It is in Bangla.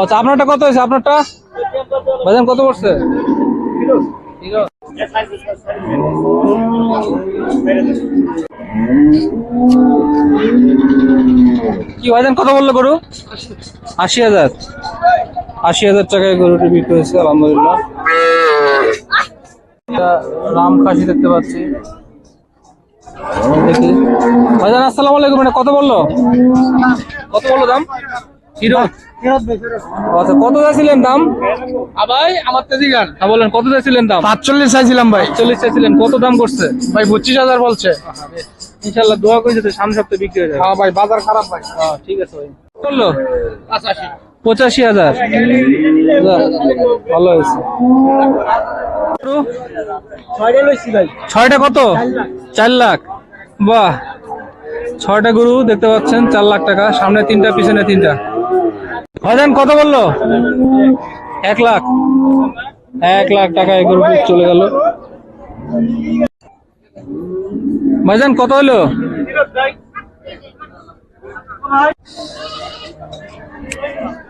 আচ্ছা আপনারটা কত হয়েছে? আপনারটা? ভাইজান, কত পড়ছে? কি ভাইজান, কত বলল গরু? আশি হাজার। আশি হাজার টাকায় গরুটি বিক্রি হয়েছে, আলহামদুলিল্লাহ। রাম খাসি দেখতে পাচ্ছি। দেখি। কত বলল? কত বলল দাম? হিরো। আচ্ছা কত চাইছিলেন দাম? ভাই আমার তেজি গান। বলেন কত চাইছিলেন দাম? পাঁচচল্লিশ চাইছিলাম ভাই। চল্লিশ চাইছিলেন কত দাম করছে? ভাই পঁচিশ হাজার বলছে। ইনশাল্লাহ দোয়া করে যাতে সামনে সপ্তাহে বিক্রি হয়ে যাবে হ্যাঁ ভাই বাজার খারাপ ভাই। হ্যাঁ, ঠিক আছে ভাই। বলল পঁচাশি। হাজার। ভালো হয়েছে। ছয়টা কত? চার লাখ। বাহ। ছয়টা গরু দেখতে পাচ্ছেন চার লাখ টাকা। সামনে তিনটা পিছনে তিনটা। ভাইজান কত বলল? এক লাখ। এক লাখ টাকা এগুলো চলে গেল। ভাইজান কত হলো